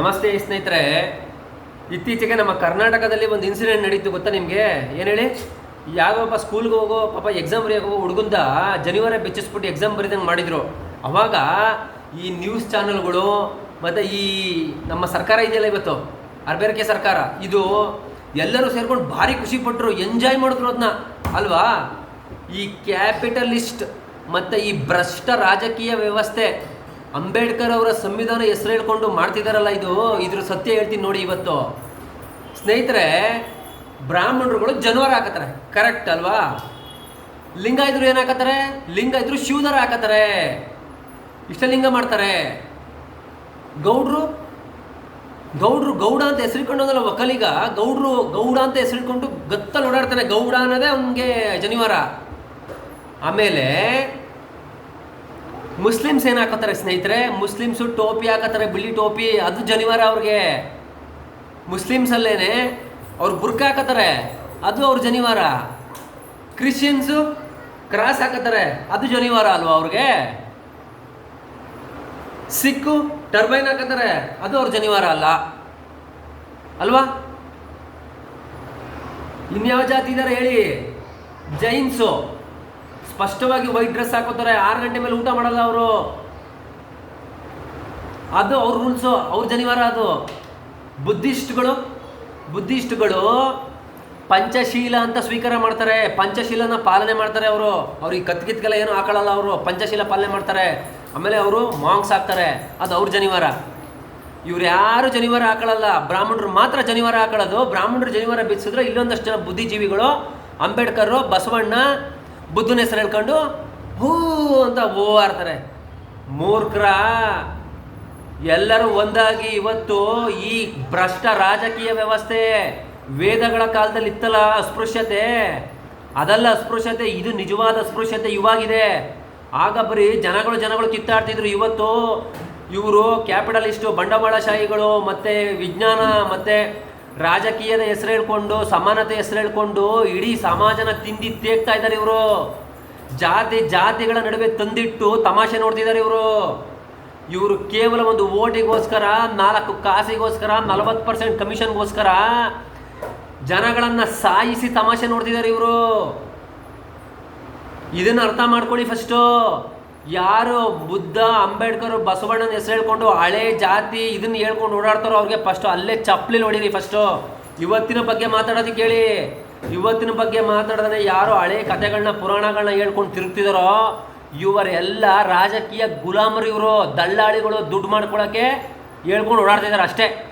ನಮಸ್ತೆ ಸ್ನೇಹಿತರೆ. ಇತ್ತೀಚೆಗೆ ನಮ್ಮ ಕರ್ನಾಟಕದಲ್ಲಿ ಒಂದು ಇನ್ಸಿಡೆಂಟ್ ನಡೀತು ಗೊತ್ತಾ ನಿಮಗೆ? ಏನು ಹೇಳಿ? ಯಾವ ಯಾವೊಬ್ಬ ಸ್ಕೂಲ್ಗೆ ಹೋಗೋ, ಪಾಪ ಎಕ್ಸಾಮ್ ಬರೆಯೋಕೆ ಹುಡುಗಂದ ಜನಿವಾರ ಬೆಚ್ಚಿಸ್ಬಿಟ್ಟು ಎಕ್ಸಾಮ್ ಬರೀದಂಗೆ ಮಾಡಿದರು. ಅವಾಗ ಈ ನ್ಯೂಸ್ ಚಾನಲ್ಗಳು ಮತ್ತು ಈ ನಮ್ಮ ಸರ್ಕಾರ ಇದೆಯಲ್ಲ ಇವತ್ತು? ಅರ್ಬೇರಿಕೆ ಸರ್ಕಾರ. ಇದು ಎಲ್ಲರೂ ಸೇರ್ಕೊಂಡು ಭಾರಿ ಖುಷಿ ಪಟ್ಟರು ಎಂಜಾಯ್ ಮಾಡಿದ್ರು ಅದನ್ನ ಅಲ್ವಾ? ಈ ಕ್ಯಾಪಿಟಲಿಸ್ಟ್ ಮತ್ತು ಈ ಭ್ರಷ್ಟ ರಾಜಕೀಯ ವ್ಯವಸ್ಥೆ. ಅಂಬೇಡ್ಕರ್ ಅವರ ಸಂವಿಧಾನ ಹೆಸರು ಹೇಳ್ಕೊಂಡು ಮಾಡ್ತಿದಾರಲ್ಲ ಇದು, ಇದ್ರ ಸತ್ಯ ಹೇಳ್ತೀನಿ ನೋಡಿ ಇವತ್ತು. ಸ್ನೇಹಿತರೆ, ಬ್ರಾಹ್ಮಣರುಗಳು ಜನವರ ಹಾಕತ್ತಾರೆ. ಕರೆಕ್ಟ್ ಅಲ್ವಾ? ಲಿಂಗ ಇದ್ರು ಏನು ಹಾಕತ್ತಾರೆ? ಲಿಂಗ ಇದ್ರು ಶಿವನರ ಹಾಕತ್ತಾರೆ ಇಷ್ಟಲಿಂಗ ಮಾಡ್ತಾರೆ. ಗೌಡ್ರು? ಗೌಡ್ರು ಗೌಡ ಅಂತ ಹೆಸರಿಕೊಂಡಲ್ಲ ಒಕ್ಕಲಿಗ, ಗೌಡ್ರು ಗೌಡ ಅಂತ ಹೆಸರಿಕೊಂಡು ಗತ್ತಲ್ಲಿ ಓಡಾಡ್ತಾನೆ ಗೌಡ ಅನ್ನೋದೇ ಅವನಿಗೆ ಜನಿವಾರ. ಆಮೇಲೆ ಮುಸ್ಲಿಮ್ಸ್ ಏನು ಹಾಕೋತಾರೆ ಸ್ನೇಹಿತರೆ ಮುಸ್ಲಿಮ್ಸು ಟೋಪಿ ಹಾಕೋತಾರೆ ಬಿಳಿ ಟೋಪಿ, ಅದು ಜನಿವಾರ ಅವ್ರಿಗೆ. ಮುಸ್ಲಿಮ್ಸಲ್ಲೇನೆ ಅವ್ರು ಬುರ್ಕ ಹಾಕೋತಾರೆ ಅದು ಅವ್ರ ಜನಿವಾರ. ಕ್ರಿಶ್ಚಿಯನ್ಸು ಕ್ರಾಸ್ ಹಾಕೋತಾರೆ ಅದು ಜನಿವಾರ ಅಲ್ವಾ ಅವ್ರಿಗೆ? ಸಿಕ್ಕು ಟರ್ಬೈನ್ ಹಾಕೋತಾರೆ ಅದು ಅವ್ರ ಜನಿವಾರ ಅಲ್ಲ. ಅಲ್ವಾ? ಇನ್ಯಾವ ಜಾತಿ ಇದ್ದಾರೆ ಹೇಳಿ? ಜೈನ್ಸು. ಸ್ಪಷ್ಟವಾಗಿ ವೈಟ್ ಡ್ರೆಸ್ ಹಾಕೋತಾರೆ, ಆರು ಗಂಟೆ ಮೇಲೆ ಊಟ ಮಾಡಲ್ಲ ಅವರು. ಅದು ಅವ್ರ ರೂಲ್ಸು ಅವ್ರ ಜನಿವಾರ ಅದು. ಬುದ್ಧಿಸ್ಟ್ಗಳು ಬುದ್ಧಿಸ್ಟ್ಗಳು ಪಂಚಶೀಲ ಅಂತ ಸ್ವೀಕಾರ ಮಾಡ್ತಾರೆ. ಪಂಚಶೀಲನ ಪಾಲನೆ ಮಾಡ್ತಾರೆ ಅವರು. ಅವ್ರಿಗೆ ಕತ್ಕಿತ್ಗೆಲ್ಲ ಏನು ಹಾಕೊಳ್ಳಲ್ಲ ಅವರು. ಪಂಚಶೀಲ ಪಾಲನೆ ಮಾಡ್ತಾರೆ. ಆಮೇಲೆ ಅವರು ಮಾಂಕ್ಸ್ ಹಾಕ್ತಾರೆ. ಅದು ಅವ್ರ ಜನಿವಾರ. ಇವ್ರು ಯಾರು ಜನಿವಾರ ಹಾಕೊಳ್ಳಲ್ಲ ಬ್ರಾಹ್ಮಣರು ಮಾತ್ರ ಜನಿವಾರ ಹಾಕೊಳ್ಳೋದು ಬ್ರಾಹ್ಮಣರು ಜನಿವಾರ ಬಿಚ್ಚಿದ್ರೆ ಇಲ್ಲೊಂದಷ್ಟು ಜನ ಬುದ್ಧಿಜೀವಿಗಳು ಅಂಬೇಡ್ಕರ್, ಬಸವಣ್ಣ ಬುದ್ಧನ ಹೆಸರು ಹೇಳ್ಕೊಂಡು ಹೂ ಅಂತ ಓವಾಡ್ತಾರೆ ಮೂರ್ಖರ, ಎಲ್ಲರೂ ಒಂದಾಗಿ ಇವತ್ತು ಈ ಭ್ರಷ್ಟ ರಾಜಕೀಯ ವ್ಯವಸ್ಥೆ ವೇದಗಳ ಕಾಲದಲ್ಲಿ ಇತ್ತಲ್ಲ ಅಸ್ಪೃಶ್ಯತೆ. ಅದಲ್ಲ ಅಸ್ಪೃಶ್ಯತೆ, ಇದು ನಿಜವಾದ ಅಸ್ಪೃಶ್ಯತೆ, ಇವಾಗಿದೆ. ಆಗ ಬರೀ ಜನಗಳು ಜನಗಳು ಕಿತ್ತಾಡ್ತಿದ್ರು. ಇವತ್ತು ಇವರು ಕ್ಯಾಪಿಟಲಿಸ್ಟು ಬಂಡವಾಳಶಾಹಿಗಳು, ಮತ್ತು ವಿಜ್ಞಾನ, ಮತ್ತು ರಾಜಕೀಯದ ಹೆಸರು ಹೇಳ್ಕೊಂಡು, ಸಮಾನತೆ ಹೆಸರು ಹೇಳ್ಕೊಂಡು ಇಡೀ ಸಮಾಜನ ತಿಂದಿ ತೇಗ್ತಾ ಇದ್ದಾರೆ ಇವರು? ಜಾತಿ, ಜಾತಿಗಳ ನಡುವೆ ತಂದಿಟ್ಟು ತಮಾಷೆ ನೋಡ್ತಿದ್ದಾರೆ ಇವರು. ಇವರು ಕೇವಲ ಒಂದು ಓಟಿಗೋಸ್ಕರ, ನಾಲ್ಕು ಕಾಸಿಗೋಸ್ಕರ, ನಲವತ್ತು ಪರ್ಸೆಂಟ್ ಕಮಿಷನ್ಗೋಸ್ಕರ ಜನಗಳನ್ನ ಸಾಯಿಸಿ ತಮಾಷೆ ನೋಡ್ತಿದ್ದಾರೆ ಇವರು. ಇದನ್ನ ಅರ್ಥ ಮಾಡ್ಕೊಳ್ಳಿ ಫಸ್ಟು. ಯಾರು ಬುದ್ಧ, ಅಂಬೇಡ್ಕರ್, ಬಸವಣ್ಣನ ಹೆಸರು ಹೇಳ್ಕೊಂಡು ಹಳೆ ಜಾತಿ ಇದನ್ನ ಹೇಳ್ಕೊಂಡು ಓಡಾಡ್ತಾರೋ ಅವ್ರಿಗೆ ಫಸ್ಟು ಅಲ್ಲೇ ಚಪ್ಪಲಿ ಹೊಡೀರಿ ಫಸ್ಟು ಇವತ್ತಿನ ಬಗ್ಗೆ ಮಾತಾಡೋದಕ್ಕೆ ಕೇಳಿ. ಇವತ್ತಿನ ಬಗ್ಗೆ ಮಾತಾಡೋದನ್ನ ಯಾರು ಹಳೆ ಕಥೆಗಳನ್ನ ಪುರಾಣಗಳನ್ನ ಹೇಳ್ಕೊಂಡು ತಿರುಗ್ತಿದಾರೋ, ಇವರೆಲ್ಲ ರಾಜಕೀಯ ಗುಲಾಮರು ಇವರು ದಲ್ಲಾಳಿಗಳು ದುಡ್ಡು ಮಾಡ್ಕೊಳ್ಳೋಕ್ಕೆ ಹೇಳ್ಕೊಂಡು ಓಡಾಡ್ತಿದ್ದಾರೆ ಅಷ್ಟೇ.